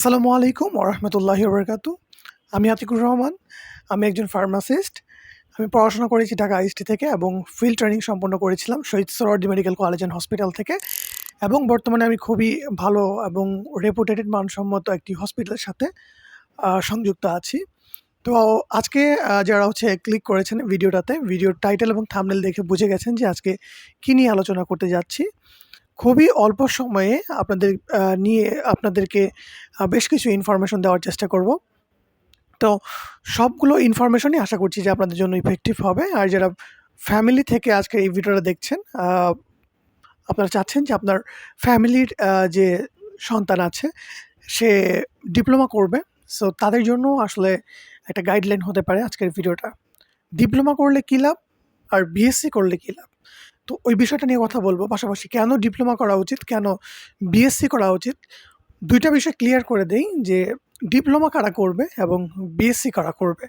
আসসালামু আলাইকুম ওরহমতুল্লাহি বরকাত আমি আতিকুর রহমান, আমি একজন ফার্মাসিস্ট। আমি পড়াশোনা করেছি ঢাকা আইএসটি থেকে এবং ফিল্ড ট্রেনিং সম্পন্ন করেছিলাম Shaheed Suhrawardy medical college and hospital থেকে এবং বর্তমানে আমি খুবই ভালো এবং রেপুটেটেড মানসম্মত একটি হসপিটালের সাথে সংযুক্ত আছি। তো আজকে যারা হচ্ছে ক্লিক করেছেন ভিডিওটাতে ভিডিওর টাইটেল এবং থামনেল দেখে বুঝে গেছেন যে আজকে কী নিয়ে আলোচনা করতে যাচ্ছি। খুবই অল্প সময়ে আপনাদের নিয়ে আপনাদেরকে বেশ কিছু ইনফরমেশন দেওয়ার চেষ্টা করব। তো সবগুলো ইনফরমেশনই আশা করছি যে আপনাদের জন্য ইফেক্টিভ হবে। আর যারা ফ্যামিলি থেকে আজকে এই ভিডিওটা দেখছেন আপনারা চাচ্ছেন যে আপনার ফ্যামিলির যে সন্তান আছে, সে ডিপ্লোমা করবে। সো তাদের জন্য আসলে একটা গাইডলাইন হতে পারে আজকের ভিডিওটা। ডিপ্লোমা করলে কী লাভ? আর বিএসসি করলে কী লাভ? তো ওই বিষয়টা নিয়ে কথা বলব। পাশাপাশি কেন ডিপ্লোমা করা উচিত, কেন বিএসসি করা উচিত, দুইটা বিষয় ক্লিয়ার করে দেই যে ডিপ্লোমা কারা করবে এবং বিএসসি কারা করবে।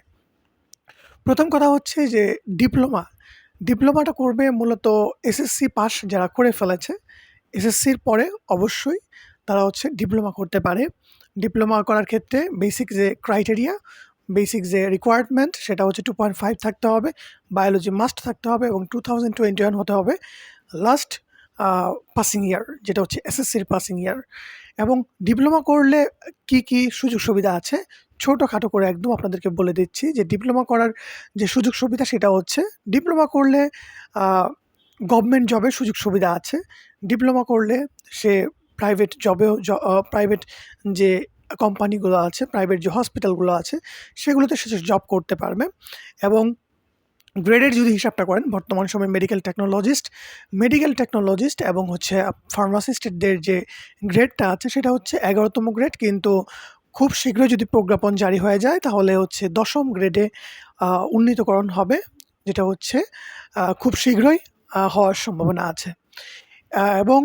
প্রথম কথা হচ্ছে যে ডিপ্লোমা, ডিপ্লোমাটা করবে মূলত এসএসসি পাস যারা করে ফেলেছে এসএসসির পরে অবশ্যই তারা হচ্ছে ডিপ্লোমা করতে পারে। ডিপ্লোমা করার ক্ষেত্রে বেসিক যে ক্রাইটেরিয়া বেসিক যে রিকোয়ারমেন্ট সেটা হচ্ছে টু পয়েন্ট ফাইভ থাকতে হবে বায়োলজি মাস্ট থাকতে হবে এবং টু থাউজেন্ড টোয়েন্টি ওয়ান হতে হবে লাস্ট পাসিং ইয়ার যেটা হচ্ছে এসএসসির পাসিং ইয়ার এবং ডিপ্লোমা করলে কি কি সুযোগ সুবিধা আছে? ছোটোখাটো করে একদম আপনাদেরকে বলে দিচ্ছি যে ডিপ্লোমা করার যে সুযোগ সুবিধা, সেটা হচ্ছে ডিপ্লোমা করলে গভর্নমেন্ট জবের সুযোগ সুবিধা আছে। ডিপ্লোমা করলে সে প্রাইভেট জবেও প্রাইভেট যে কোম্পানিগুলো আছে প্রাইভেট যে হসপিটালগুলো আছে, সেগুলোতে সে জব করতে পারবে এবং গ্রেডের যদি হিসাবটা করেন, বর্তমান সময়ে মেডিকেল টেকনোলজিস্ট মেডিকেল টেকনোলজিস্ট এবং হচ্ছে ফার্মাসিস্টদের যে গ্রেডটা আছে, সেটা হচ্ছে এগারোতম গ্রেড কিন্তু খুব শীঘ্রই যদি প্রজ্ঞাপন জারি হয়ে যায়, তাহলে হচ্ছে দশম গ্রেডে উন্নীতকরণ হবে, যেটা হচ্ছে খুব শীঘ্রই হওয়ার সম্ভাবনা আছে। এবং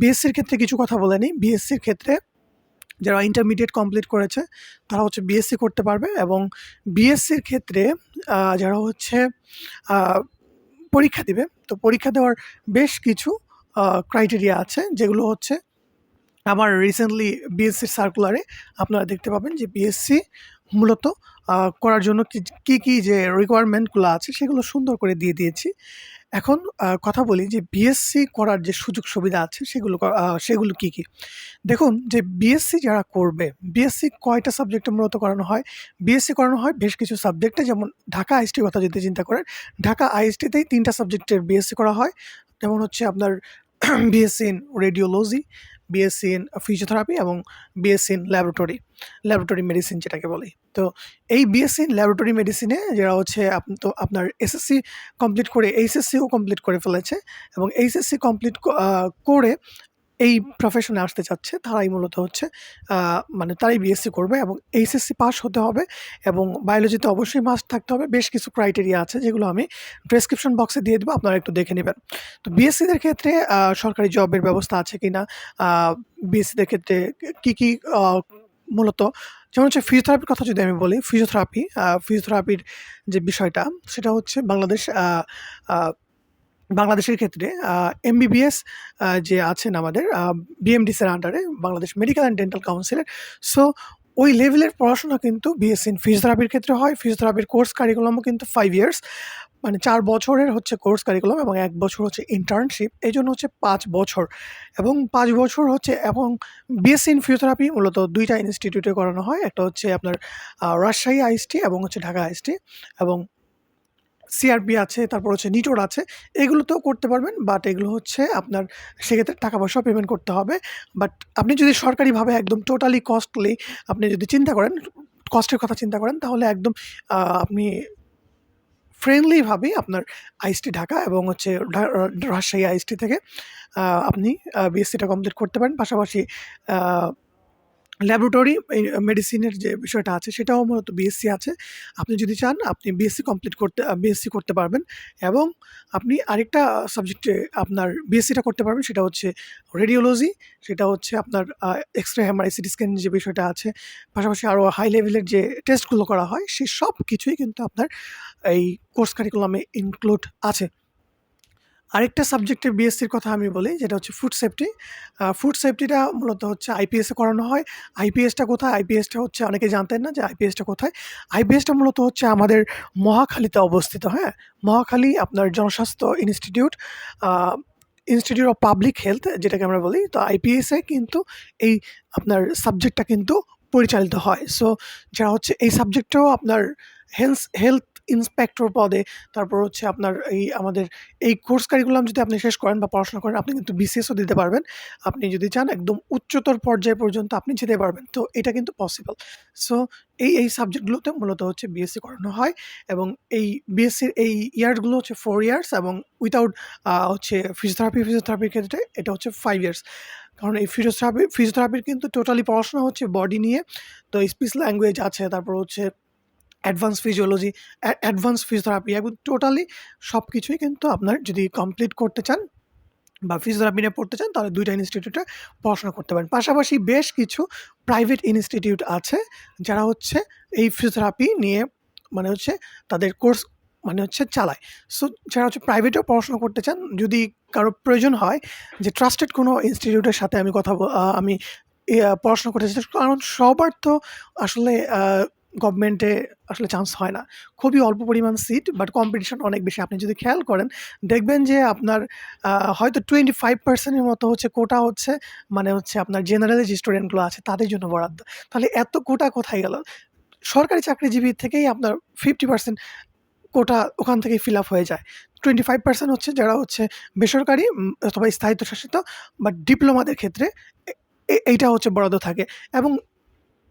বিএসসির ক্ষেত্রে কিছু কথা বলে নিই। বিএসসির ক্ষেত্রে যারা ইন্টারমিডিয়েট কমপ্লিট করেছে, তারা হচ্ছে বিএসসি করতে পারবে এবং বিএসসির ক্ষেত্রে যারা হচ্ছে পরীক্ষা দিবে, তো পরীক্ষা দেওয়ার বেশ কিছু ক্রাইটেরিয়া আছে, যেগুলো হচ্ছে আমার রিসেন্টলি বিএসসির সার্কুলারে আপনারা দেখতে পাবেন যে বিএসসি মূলত করার জন্য কি, কী যে রিকোয়ারমেন্টগুলো আছে, সেগুলো সুন্দর করে দিয়ে দিয়েছি। এখন কথা বলি যে বিএসসি করার যে সুযোগ সুবিধা আছে সেগুলো সেগুলো কি কি? দেখুন যে বিএসসি যারা করবে বিএসসি কয়টা সাবজেক্টে মূলত করানো হয়? বিএসসি করানো হয় বেশ কিছু সাবজেক্টে যেমন ঢাকা আইএসটির কথা যদি চিন্তা করেন, ঢাকা আইএসটিতেই তিনটা সাবজেক্টের বিএসসি করা হয়। যেমন হচ্ছে আপনার BSc in radiology BSc in physiotherapy এবং BSc in laboratory laboratory medicine যেটাকে বলি। তো এই বিএসসি ইন ল্যাবরেটরি মেডিসিনে যারা হচ্ছে তো আপনার এসএসসি কমপ্লিট করে এইচএসসিও কমপ্লিট করে ফেলেছে এবং এইচএসসি কমপ্লিট করে এই প্রফেশনে আসতে চাচ্ছে, তারাই মূলত হচ্ছে মানে তারাই বিএসসি করবে এবং এইচএসসি পাস হতে হবে এবং বায়োলজিতে অবশ্যই মাস্ট থাকতে হবে। বেশ কিছু ক্রাইটেরিয়া আছে যেগুলো আমি ডেসক্রিপশন বক্সে দিয়ে দেবো, আপনারা একটু দেখে নেবেন। তো বিএসসিদের ক্ষেত্রে সরকারি জবের ব্যবস্থা আছে কি না বিএসসিদের ক্ষেত্রে কী কী মূলত? যেমন হচ্ছে ফিজিওথেরাপির কথা যদি আমি বলি ফিজিওথেরাপি ফিজিওথেরাপির যে বিষয়টা, সেটা হচ্ছে বাংলাদেশ বাংলাদেশের ক্ষেত্রে এমবিবিএস যে আছেন আমাদের বিএমডিসের আন্ডারে বাংলাদেশ মেডিকেল অ্যান্ড ডেন্টাল কাউন্সিলের সো ওই লেভেলের পড়াশোনা কিন্তু বিএসসি ফিজিওথেরাপির ক্ষেত্রে হয়। ফিজিওথেরাপির কোর্স কারিকুলামও কিন্তু ফাইভ ইয়ার্স মানে চার বছরের হচ্ছে কোর্স কারিকুলাম এবং এক বছর হচ্ছে ইন্টার্নশিপ এই জন্য হচ্ছে পাঁচ বছর। এবং পাঁচ বছর হচ্ছে এবং বিএসসি ইন ফিজিওথেরাপি মূলত দুইটা ইনস্টিটিউটে করানো হয়। একটা হচ্ছে আপনার রাজশাহী আইএসটি এবং হচ্ছে ঢাকা আইএসটি এবং সিআরপি আছে, তারপর হচ্ছে নিটোর আছে, এগুলোতেও করতে পারবেন বাট এগুলো হচ্ছে আপনার সেক্ষেত্রে টাকা পয়সা পেমেন্ট করতে হবে। বাট আপনি যদি সরকারিভাবে একদম টোটালি কস্টলি আপনি যদি চিন্তা করেন কস্টের কথা চিন্তা করেন, তাহলে একদম আপনি ফ্রেন্ডলিভাবে আপনার আইএসটি ঢাকা এবং হচ্ছে রাজশাহী আইএসটি থেকে আপনি বিএসসিটা কমপ্লিট করতে পারেন। পাশাপাশি ল্যাবরেটরি মেডিসিনের যে বিষয়টা আছে সেটাও মূলত বিএসসি আছে। আপনি যদি চান, আপনি বিএসসি কমপ্লিট করতে বিএসসি করতে পারবেন এবং আপনি আরেকটা সাবজেক্টে আপনার বিএসসিটা করতে পারবেন, সেটা হচ্ছে রেডিওলজি সেটা হচ্ছে আপনার X ray MRI CT scan যে বিষয়টা আছে। পাশাপাশি আরও হাই লেভেলের যে টেস্টগুলো করা হয় সেই সব কিছুই কিন্তু আপনার এই কোর্স কারিকুলামে ইনক্লুড আছে। আরেকটা সাবজেক্টে বিএসসির কথা আমি বলি, যেটা হচ্ছে ফুড সেফটি ফুড সেফটিটা মূলত হচ্ছে আইপিএসে করানো হয়। আইপিএসটা কোথায়? আইপিএসটা হচ্ছে, অনেকে জানতেন না যে আইপিএসটা কোথায়? আইপিএসটা মূলত হচ্ছে আমাদের মহাখালীতে অবস্থিত হ্যাঁ? মহাখালী আপনার জনস্বাস্থ্য institute institute of public health যেটাকে আমরা বলি। তো আইপিএসে কিন্তু এই আপনার সাবজেক্টটা কিন্তু পরিচালিত হয়। সো যারা হচ্ছে এই সাবজেক্টটাও আপনার হেলথ হেলথ ইন্সপেক্টর পদে, তারপর হচ্ছে আপনার এই আমাদের এই কোর্স কারিকুলাম যদি আপনি শেষ করেন বা পড়াশোনা করেন, আপনি কিন্তু বিসিএসও দিতে পারবেন। আপনি যদি চান একদম উচ্চতর পর্যায় পর্যন্ত আপনি যেতে পারবেন। তো এটা কিন্তু পসিবল সো এই এই সাবজেক্টগুলোতে মূলত হচ্ছে বিএসসি করানো হয় এবং এই বিএসসির এই ইয়ার্সগুলো হচ্ছে ফোর ইয়ার্স এবং উইথাউট হচ্ছে ফিজিওথেরাপি ফিজিওথেরাপির ক্ষেত্রে এটা হচ্ছে ফাইভ ইয়ার্স কারণ এই ফিজিওথেরাপি ফিজিওথেরাপির কিন্তু টোটালি পড়াশোনা হচ্ছে বডি নিয়ে। তো স্পিচ ল্যাঙ্গুয়েজ আছে, তারপর হচ্ছে অ্যাডভান্স ফিজিওলজি অ্যাডভান্স ফিজিওথেরাপি এবং টোটালি সব কিছুই কিন্তু আপনার যদি কমপ্লিট করতে চান বা ফিজিওথেরাপি নিয়ে পড়তে চান, তাহলে দুইটা ইনস্টিটিউটে পড়াশোনা করতে পারেন। পাশাপাশি বেশ কিছু প্রাইভেট ইনস্টিটিউট আছে, যারা হচ্ছে এই ফিজিওথেরাপি নিয়ে মানে হচ্ছে তাদের কোর্স মানে হচ্ছে চালায়। সো যারা হচ্ছে প্রাইভেটেও পড়াশোনা করতে চান, যদি কারও প্রয়োজন হয় যে ট্রাস্টেড কোনো ইনস্টিটিউটের সাথে আমি কথা আমি পড়াশোনা করতে চাই, কারণ সবার তো আসলে গভর্নমেন্টে আসলে চান্স হয় না। খুবই অল্প পরিমাণ সিট বাট কম্পিটিশন অনেক বেশি। আপনি যদি খেয়াল করেন, দেখবেন যে আপনার হয়তো টোয়েন্টি ফাইভ পার্সেন্টের মতো হচ্ছে কোটা হচ্ছে মানে হচ্ছে আপনার জেনারেলে যে স্টুডেন্টগুলো আছে, তাদের জন্য বরাদ্দ। তাহলে এত কোটা কোথায় গেল? সরকারি চাকরিজীবী থেকেই আপনার ফিফটি পার্সেন্ট কোটা ওখান থেকেই ফিল আপ হয়ে যায়। টোয়েন্টি ফাইভ পার্সেন্ট হচ্ছে যারা হচ্ছে বেসরকারি অথবা স্থায়িত্বশাসিত বা ডিপ্লোমাদের ক্ষেত্রে এইটা হচ্ছে বরাদ্দ থাকে। এবং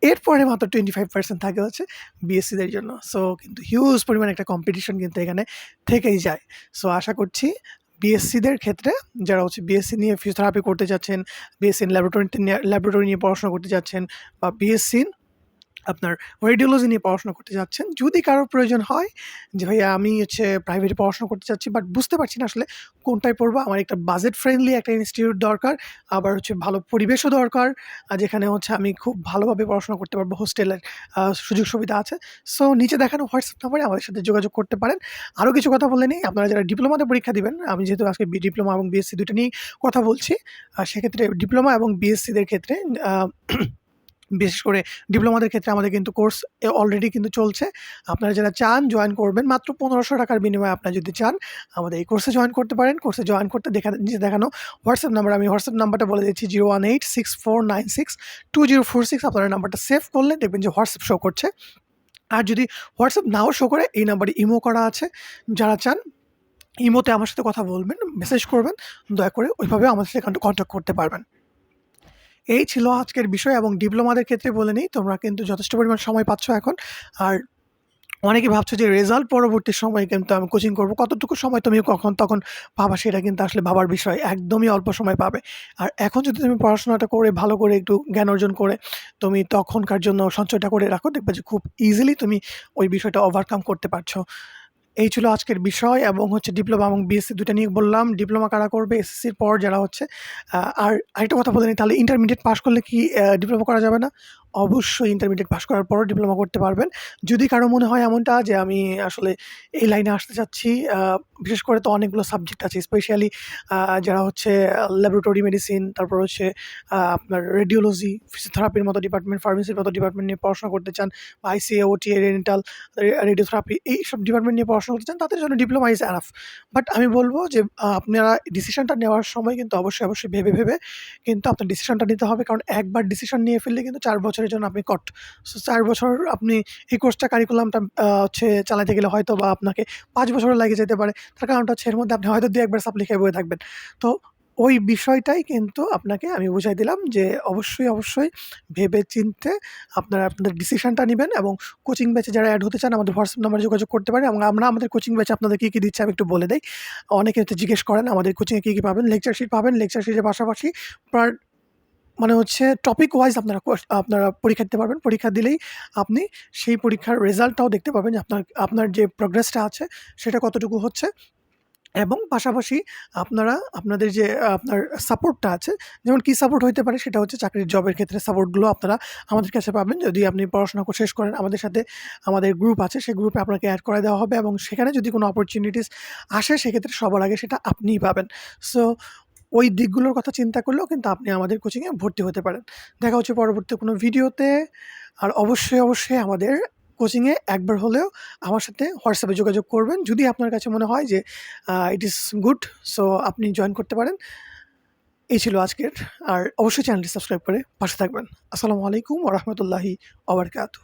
এরপরে মাত্র টোয়েন্টি ফাইভ পার্সেন্ট থাকে হচ্ছে বিএসসিদের জন্য। সো কিন্তু হিউজ পরিমাণ একটা কম্পিটিশন কিন্তু এখানে থেকেই যায়। সো আশা করছি বিএসসিদের ক্ষেত্রে যারা হচ্ছে বিএসসি নিয়ে ফিজিওথেরাপি করতে যাচ্ছেন বিএসসি ল্যাবরেটরিতে নিয়ে ল্যাবরেটরি নিয়ে পড়াশোনা করতে যাচ্ছেন বা বিএসসি আপনার রেডিওলজি নিয়ে পড়াশোনা করতে যাচ্ছেন। যদি কারোর প্রয়োজন হয়, যে ভাইয়া আমি হচ্ছে প্রাইভেটে পড়াশোনা করতে চাচ্ছি বাট বুঝতে পারছি না আসলে কোনটায় পড়ব, আমার একটা বাজেট ফ্রেন্ডলি একটা ইনস্টিটিউট দরকার, আবার হচ্ছে ভালো পরিবেশও দরকার যেখানে হচ্ছে আমি খুব ভালোভাবে পড়াশোনা করতে পারব হোস্টেলের সুযোগ সুবিধা আছে। সো নিচে দেখানো হোয়াটসঅ্যাপ নাম্বারে আমাদের সাথে যোগাযোগ করতে পারেন। আরও কিছু কথা বলে নিই, আপনারা যারা ডিপ্লোমাতে পরীক্ষা দিবেন, আমি যেহেতু আজকে ডিপ্লোমা এবং বিএসসি দুটো নিয়েই কথা বলছি সেক্ষেত্রে ডিপ্লোমা এবং বিএসসিদের ক্ষেত্রে বিশেষ করে ডিপ্লোমাদের ক্ষেত্রে আমাদের কিন্তু কোর্স অলরেডি কিন্তু চলছে। আপনারা যারা চান জয়েন করবেন, মাত্র পনেরোশো টাকার বিনিময়ে আপনারা যদি চান, আমাদের এই কোর্সে জয়েন করতে পারেন। কোর্সে জয়েন করতে দেখা নিচে দেখানো হোয়াটসঅ্যাপ নাম্বার আমি হোয়াটসঅ্যাপ নাম্বারটা বলে দিচ্ছি zero one eight six four nine six two zero four six আপনারা নাম্বারটা সেভ করলে দেখবেন যে হোয়াটসঅ্যাপ শো করছে। আর যদি হোয়াটসঅ্যাপ নাও শো করে, এই নাম্বারে ইমো করা আছে। যারা চান ইমোতে আমার সাথে কথা বলবেন মেসেজ করবেন, দয়া করে ওইভাবে আমাদের সাথে কন্ট্যাক্ট করতে পারবেন। এই ছিল আজকের বিষয় এবং ডিপ্লোমাদের ক্ষেত্রে বলে নিই, তোমরা কিন্তু যথেষ্ট পরিমাণ সময় পাচ্ছ এখন। আর অনেকে ভাবছ যে রেজাল্ট পরবর্তী সময়ে কিন্তু আমি কোচিং করব, কতটুকু সময় তুমি কখন তখন পাবা সেটা কিন্তু আসলে ভাবার বিষয়, একদমই অল্প সময় পাবে। আর এখন যদি তুমি পড়াশোনাটা করে, ভালো করে একটু জ্ঞান অর্জন করে, তুমি তখনকার জন্য সঞ্চয়টা করে রাখো, দেখবে যে খুব ইজিলি তুমি ওই বিষয়টা ওভারকাম করতে পারছ। এই ছিল আজকের বিষয় এবং হচ্ছে ডিপ্লোমা এবং বিএসসি দুটা নিয়ে বললাম। ডিপ্লোমা কারা করবে? এসএসসির পর যারা হচ্ছে আর আরেকটা কথা বলে নিই, তাহলে ইন্টারমিডিয়েট পাস করলে কি ডিপ্লোমা করা যাবে না? অবশ্যই ইন্টারমিডিয়েট পাস করার পরও ডিপ্লোমা করতে পারবেন। যদি কারও মনে হয় এমনটা যে আমি আসলে এই লাইনে আসতে চাচ্ছি বিশেষ করে তো অনেকগুলো সাবজেক্ট আছে স্পেশালি যারা হচ্ছে ল্যাবরেটরি মেডিসিন তারপর হচ্ছে আপনার রেডিওলজি ফিজিওথেরাপির মতো ডিপার্টমেন্ট ফার্মেসির মতো ডিপার্টমেন্ট নিয়ে পড়াশোনা করতে চান বা I C A OT dental radiotherapy এইসব ডিপার্টমেন্ট নিয়ে পড়াশোনা করতে চান, তাদের জন্য ডিপ্লোমা ইজ অ্যানাফ বাট আমি বলব যে আপনারা ডিসিশনটা নেওয়ার সময় কিন্তু অবশ্যই অবশ্যই ভেবে ভেবে কিন্তু আপনার ডিসিশনটা নিতে হবে। কারণ একবার ডিসিশন নিয়ে ফেললে কিন্তু চার বছরের জন্য আপনি কট সো চার বছর আপনি এই কোর্সটা কারিকুলামটা হচ্ছে চালাতে গেলে হয়তো বা আপনাকে পাঁচ বছরও লাগে যেতে পারে। তার কারণটা হচ্ছে এর মধ্যে আপনি হয়তো দু একবার সাপ্লি খেয়ে বয়ে থাকবেন। তো ওই বিষয়টাই কিন্তু আপনাকে আমি বুঝাই দিলাম যে অবশ্যই অবশ্যই ভেবে চিনতে আপনারা আপনাদের ডিসিশনটা নেবেন এবং কোচিং ব্যাচে যারা অ্যাড হতে চান আমাদের হোয়াটসঅ্যাপ নাম্বারে যোগাযোগ করতে পারেন এবং আমরা আমাদের কোচিং ব্যাচে আপনাদের কী কী দিচ্ছে আমি একটু বলে দেই। অনেকে জিজ্ঞেস করেন, আমাদের কোচিংয়ে কী কী পাবেন? লেকচার শিট পাবেন। লেকচার শিটের পাশাপাশি পার মানে হচ্ছে টপিক ওয়াইজ আপনারা আপনারা পরীক্ষা দিতে পারবেন পরীক্ষা দিলেই আপনি সেই পরীক্ষার রেজাল্টটাও দেখতে পাবেন যে আপনার আপনার যে প্রোগ্রেসটা আছে সেটা কতটুকু হচ্ছে এবং পাশাপাশি আপনারা আপনাদের যে আপনার সাপোর্টটা আছে, যেমন কি সাপোর্ট হইতে পারে সেটা হচ্ছে চাকরির জবের ক্ষেত্রে সাপোর্টগুলো আপনারা আমাদের কাছে পাবেন। যদি আপনি পড়াশোনা শেষ করেন আমাদের সাথে আমাদের গ্রুপ আছে, সেই গ্রুপে আপনাকে অ্যাড করে দেওয়া হবে এবং সেখানে যদি কোনো অপরচুনিটিস আসে সেক্ষেত্রে সবার আগে সেটা আপনিই পাবেন। সো ওই দিকগুলোর কথা চিন্তা করলেও কিন্তু আপনি আমাদের কোচিংয়ে ভর্তি হতে পারেন। দেখা হচ্ছে পরবর্তী কোনো ভিডিওতে। আর অবশ্যই, অবশ্যই আমাদের কোচিংয়ে একবার হলেও আমার সাথে হোয়াটসঅ্যাপে যোগাযোগ করবেন। যদি আপনার কাছে মনে হয় যে ইট ইস গুড সো আপনি জয়েন করতে পারেন। এই ছিল আজকের। আর অবশ্যই চ্যানেলটি সাবস্ক্রাইব করে পাশে থাকবেন। আসসালামু আলাইকুম রাহমাতুল্লাহি ওয়া বারাকাতুহু।